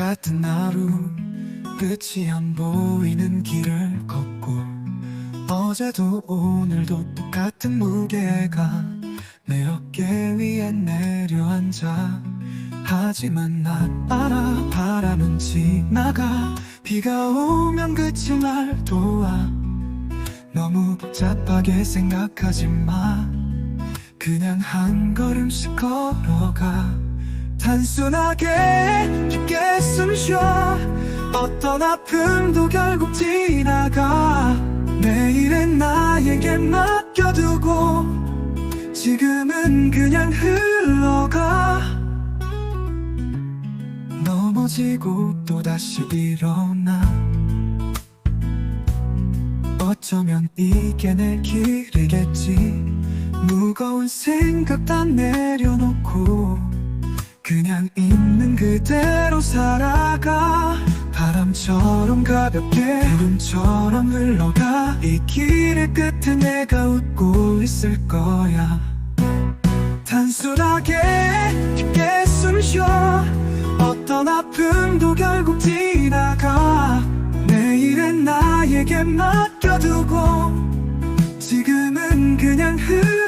같은 하루 끝이 안 보이는 길을 걷고 어제도 오늘도 똑같은 무게가 내 어깨 위에 내려앉아. 하지만 난 알아 바람은 지나가. 비가 오면 그칠 날 도와. 너무 복잡하게 생각하지 마. 그냥 한 걸음씩 걸어가 단순하게 깊게 숨 쉬어. 어떤 아픔도 결국 지나가. 내일은 나에게 맡겨두고 지금은 그냥 흘러가. 넘어지고 또다시 일어나. 어쩌면 이게 내 길이겠지. 무거운 생각 다 내려놓고 그냥 있는 그대로 살아가. 바람처럼 가볍게 구름처럼 흘러가. 이 길의 끝에 내가 웃고 있을 거야. 단순하게 깊게 숨 쉬어. 어떤 아픔도 결국 지나가. 내일은 나에게 맡겨두고. 지금은 그냥 흘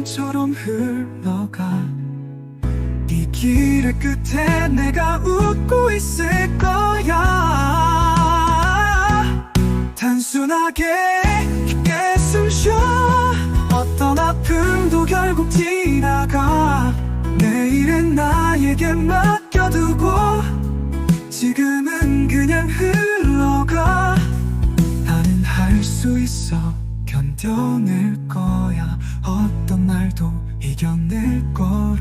구름처럼 흘러가. 이 길의 끝에 내가 웃고 있을 거야. 단순하게 깊게 숨쉬어. 어떤 아픔도 결국 지나가. 내일은 나에게 맡겨두고 지금은 그냥 흘러가. 나는 할 수 있어 견뎌낼 거야 날도 이겨낼 믿어